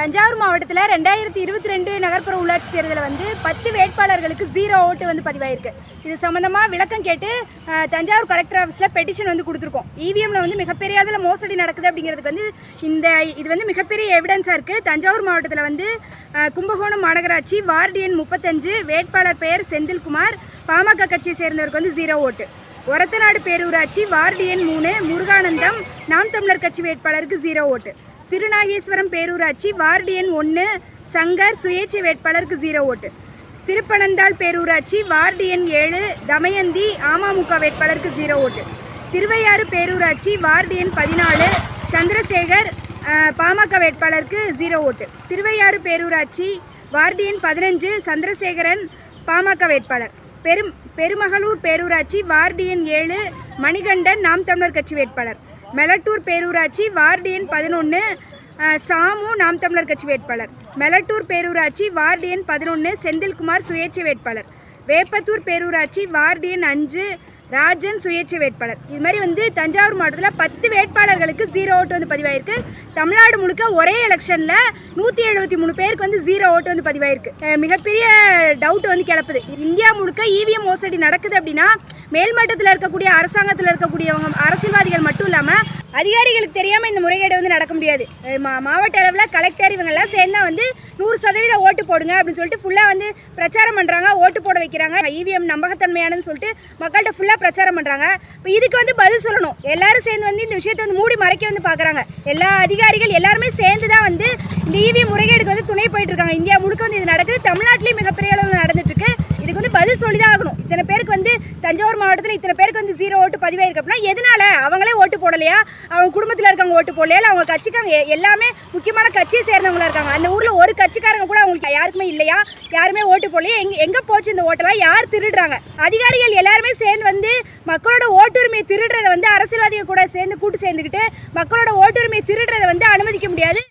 தஞ்சாவூர் மாவட்டத்தில் ரெண்டாயிரத்தி இருபத்தி ரெண்டு நகர்ப்புற உள்ளாட்சி தேர்தலில் வந்து பத்து வேட்பாளர்களுக்கு ஜீரோ ஓட்டு வந்து பதிவாயிருக்கு. இது சம்மந்தமாக விளக்கம் கேட்டு தஞ்சாவூர் கலெக்டர் ஆஃபீஸில் பெட்டிஷன் வந்து கொடுத்துருக்கோம். இவிஎம்மில் வந்து மிகப்பெரிய அளவில் மோசடி நடக்குது அப்படிங்கிறதுக்கு வந்து இந்த இது வந்து மிகப்பெரிய எவிடன்ஸாக இருக்குது தஞ்சாவூர் மாவட்டத்தில் வந்து கும்பகோணம் மாநகராட்சி வார்டு எண் முப்பத்தஞ்சு வேட்பாளர் பெயர் செந்தில்குமார் பாமக கட்சியை சேர்ந்தவருக்கு வந்து ஜீரோ ஓட்டு. ஒரத்தநாடு பேரூராட்சி வார்டு எண் மூணு முருகானந்தம் நாம் தமிழர் கட்சி வேட்பாளருக்கு ஜீரோ ஓட்டு. திருநாகேஸ்வரம் பேரூராட்சி வார்டு எண் ஒன்று சங்கர் சுயேட்சை வேட்பாளருக்கு ஜீரோ ஓட்டு. திருப்பனந்தாள் பேரூராட்சி வார்டு எண் ஏழு தமயந்தி அமமுக வேட்பாளருக்கு ஜீரோ ஓட்டு. திருவையாறு பேரூராட்சி வார்டு எண் பதினாலு சந்திரசேகர் பாமக வேட்பாளருக்கு ஜீரோ ஓட்டு. திருவையாறு பேரூராட்சி வார்டு எண் பதினஞ்சு சந்திரசேகரன் பாமக வேட்பாளர். பெரும் பெருமகளூர் பேரூராட்சி வார்டு எண் ஏழு மணிகண்டன் நாம் தமிழர் கட்சி வேட்பாளர். மெலட்டூர் பேரூராட்சி வார்டு எண் பதினொன்று சாமு நாம் தமிழர் கட்சி வேட்பாளர். மெலட்டூர் பேரூராட்சி வார்டு எண் பதினொன்று செந்தில்குமார் சுயேட்சை வேட்பாளர். வேப்பத்தூர் பேரூராட்சி வார்டு எண் அஞ்சு ராஜன் சுயேட்சை வேட்பாளர். இது மாதிரி வந்து தஞ்சாவூர் மாவட்டத்தில் பத்து வேட்பாளர்களுக்கு ஜீரோ ஓட்டு வந்து பதிவாயிருக்கு. தமிழ்நாடு முழுக்க ஒரே எலெக்ஷனில் நூற்றி எழுபத்தி மூணு பேருக்கு வந்து ஜீரோ ஓட்டு வந்து பதிவாயிருக்கு. மிகப்பெரிய டவுட் வந்து கிளப்புது. இந்தியா முழுக்க இவிஎம் மோசடி நடக்குது அப்படின்னா மேல்மட்டத்தில் இருக்கக்கூடிய அரசாங்கத்தில் இருக்கக்கூடியவங்க அரசியல்வாதிகள் மட்டும் இல்லாமல் அதிகாரிகளுக்கு தெரியாமல் இந்த முறைகேடு வந்து நடக்க முடியாது. மா- மாவட்ட அளவில் கலெக்டர் இவங்கெல்லாம் சேர்ந்தா வந்து நூறு சதவீத ஓட்டு போடுங்க அப்படின்னு சொல்லிட்டு ஃபுல்லாக வந்து பிரச்சாரம் பண்ணுறாங்க ஓட்டு போட வைக்கிறாங்க. இவிஎம் நம்பகத்தன்மையானன்னு சொல்லிட்டு மக்கள்கிட்ட ஃபுல்லாக பிரச்சாரம் பண்ணுறாங்க இப்போ இதுக்கு வந்து பதில் சொல்லணும். எல்லாரும் சேர்ந்து வந்து இந்த விஷயத்தை வந்து மூடி மறைக்க வந்து பார்க்குறாங்க எல்லா அதிகாரிகள் எல்லாருமே சேர்ந்து தான் வந்து இந்த இவிஎம் முறைகேடுக்கு வந்து துணை போயிட்டு இருக்காங்க. இந்தியா முழுக்க வந்து இது நடக்குது. தமிழ்நாட்டிலேயும் மிகப்பெரிய அளவில் நடக்குது இருக்கு இதுக்கு வந்து பதில் சொல்லி தான் ஆகணும் இத்தனை பேருக்கு வந்து தஞ்சாவூர் மாவட்டத்தில் இத்தனை பேருக்கு வந்து ஜீரோ ஓட்டு பதிவாயிருக்கு அப்படின்னா எதனால? அவங்களே ஓட்டு போடலையா? அவங்க குடும்பத்தில் இருக்கவங்க ஓட்டு போடலையா? இல்லை அவங்க கட்சிக்காரங்க எல்லாமே முக்கியமான கட்சியை சேர்ந்தவங்களா இருக்காங்க. அந்த ஊரில் ஒரு கட்சிக்காரங்க கூட அவங்களுக்கு யாருக்குமே இல்லையா? யாருமே ஓட்டு போடலையா? எங்க எங்கே போச்சு இந்த ஓட்டெல்லாம்? யார் திருடுறாங்க? அதிகாரிகள் எல்லாருமே சேர்ந்து வந்து மக்களோட ஓட்டுரிமையை திருடுறதை வந்து அரசியல்வாதிகள் கூட சேர்ந்து கூட்டு சேர்ந்துக்கிட்டு மக்களோட ஓட்டுரிமையை திருடுறதை வந்து அனுமதிக்க முடியாது.